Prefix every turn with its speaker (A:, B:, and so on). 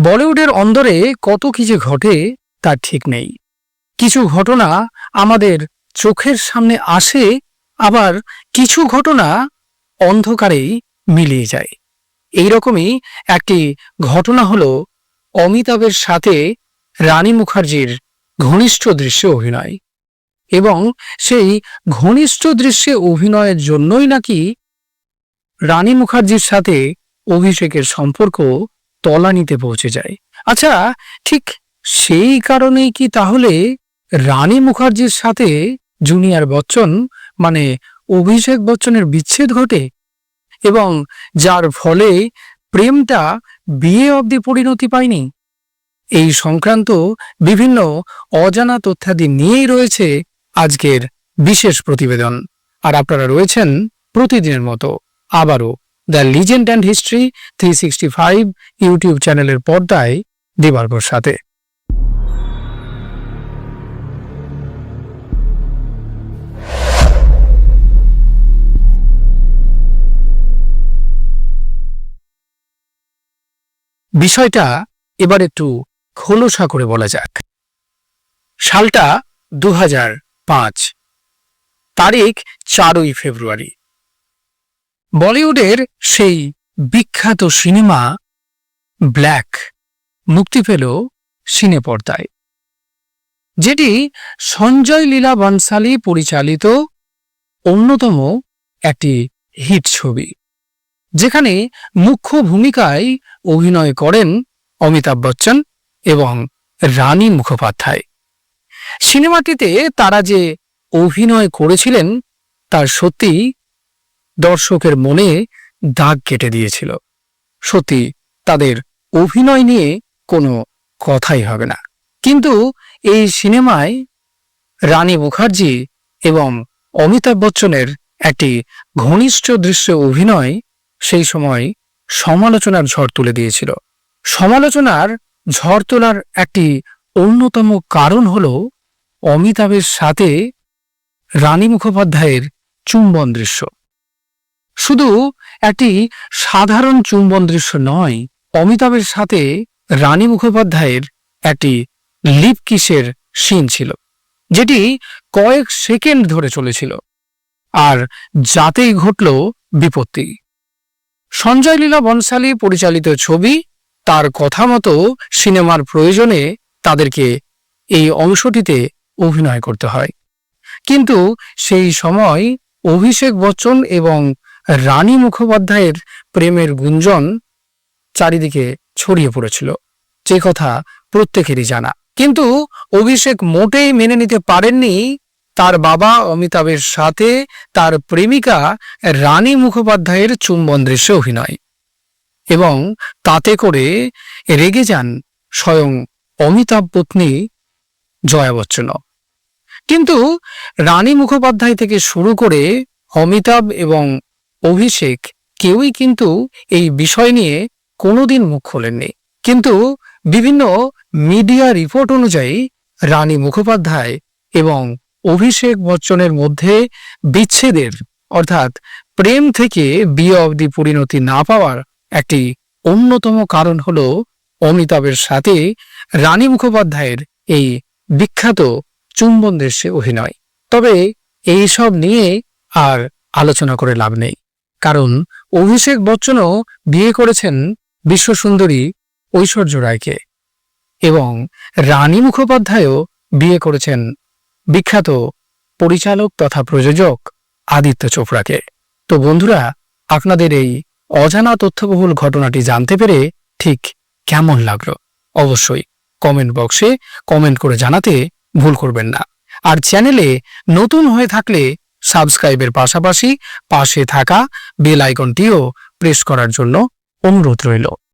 A: বলিউডের অন্দরে কত কি যে ঘটে, তার ঠিক নেই। কিছু ঘটনা আমাদের চোখের সামনে আসে, আবার কিছু ঘটনা অন্ধকারেই মিলিয়ে যায়। এই রকমই একটি ঘটনা হলো অমিতাভের সাথে রানী মুখার্জির ঘনিষ্ঠ দৃশ্যে অভিনয়। এবং সেই ঘনিষ্ঠ দৃশ্যে অভিনয়ের জন্যই নাকি রানী মুখার্জির সাথে অভিষেকের সম্পর্ক তলানিতে পৌঁছে যায়। আচ্ছা ঠিক সেই কারণেই কি তাহলে রানী মুখার্জির সাথে জুনিয়র বচ্চন মানে অভিষেক বচ্চনের বিচ্ছেদ ঘটে? এবং যার ফলে প্রেমটা বিয়ে অবধি পরিণতি পায়নি? এই সংক্রান্ত বিভিন্ন অজানা তথ্যাদি নিয়েই রয়েছে আজকের বিশেষ প্রতিবেদন। আর আপনারা রয়েছেন প্রতিদিনের মতো। আবারও the legend and history three sixty five YouTube চ্যানেলের পর্দায় দেবার্গর সাথে বিষয়টা এবার একটু খোলসা করে বলা যাক। সালটা দু তারিখ চারই ফেব্রুয়ারি। বলিউডের সেই বিখ্যাত সিনেমা ব্ল্যাক মুক্তি পেল সিনে পর্দায়, যেটি সঞ্জয় লীলা বানসালি পরিচালিত অন্যতম একটি হিট ছবি, যেখানে মুখ্য ভূমিকায় অভিনয় করেন অমিতাভ বচ্চন এবং রানী মুখোপাধ্যায়। সিনেমাটিতে তারা যে অভিনয় করেছিলেন, তার সত্যি দর্শকের মনে দাগ কেটে দিয়েছিল। সত্যি, তাদের অভিনয় নিয়ে কোনো কথাই হবে না। কিন্তু এই সিনেমায় রানী মুখার্জি এবং অমিতাভ বচ্চনের একটি ঘনিষ্ঠ দৃশ্য অভিনয় সেই সময় সমালোচনার ঝড় তুলে দিয়েছিল। সমালোচনার ঝড় তোলার একটি অন্যতম কারণ হল অমিতাভের সাথে রানী মুখোপাধ্যায়ের চুম্বন দৃশ্য। শুধু একটি সাধারণ চুম্বন দৃশ্য নয়, অমিতাভের সাথে রানী মুখোপাধ্যায়ের একটি লিপ কিসের সিন ছিল, যেটি কয়েক সেকেন্ড ধরে চলেছিল, আর যাতেই ঘটল বিপত্তি। সঞ্জয় লীলা বনশালী পরিচালিত ছবি, তার কথা মতো সিনেমার প্রয়োজনে তাদেরকে এই অংশটিতে অভিনয় করতে হয়। কিন্তু সেই সময় অভিষেক বচ্চন এবং রানী মুখোপাধ্যায়ের প্রেমের গুঞ্জন চারিদিকে ছড়িয়ে পড়েছিল। যে কথা প্রত্যেকেরই জানা। কিন্তু অভিষেক মোটেই মেনে নিতে পারেননি তার বাবা অমিতাভের সাথে তার প্রেমিকা রানী মুখোপাধ্যায়ের চুম্বন দৃশ্যে অভিনয়। এবং তাতে করে রেগে যান স্বয়ং অমিতাভ পত্নী জয়া বচ্চন। কিন্তু রানী মুখোপাধ্যায় থেকে শুরু করে অমিতাভ এবং অভিষেক কেউই কিন্তু এই বিষয় নিয়ে কোনোদিন মুখ খোলেননি। কিন্তু বিভিন্ন মিডিয়া রিপোর্ট অনুযায়ী রানী মুখোপাধ্যায় এবং অভিষেক বচ্চনের মধ্যে বিচ্ছেদের, অর্থাৎ প্রেম থেকে বিয়ে অবধি পরিণতি না পাওয়ার একটি অন্যতম কারণ হল অমিতাভের সাথে রানী মুখোপাধ্যায়ের এই বিখ্যাত চুম্বন দৃশ্যে অভিনয়। তবে এই সব নিয়ে আর আলোচনা করে লাভ নেই। কারণ অভিষেক বচ্চনও বিয়ে করেছেন বিশ্বসুন্দরী ঐশ্বর্য রায়কে এবং রানী মুখোপাধ্যায়ও বিয়ে করেছেন বিখ্যাত পরিচালক তথা প্রযোজক আদিত্য চোপড়াকে। তো বন্ধুরা, আপনাদের এই অজানা তথ্যবহুল ঘটনাটি জানতে পেরে ঠিক কেমন লাগল? অবশ্যই কমেন্ট বক্সে কমেন্ট করে জানাতে ভুল করবেন না। আর চ্যানেলে নতুন হয়ে থাকলে সাবস্ক্রাইবের পাশাপাশি পাশে থাকা বেল আইকনটিও প্রেস করার জন্য অনুরোধ রইল।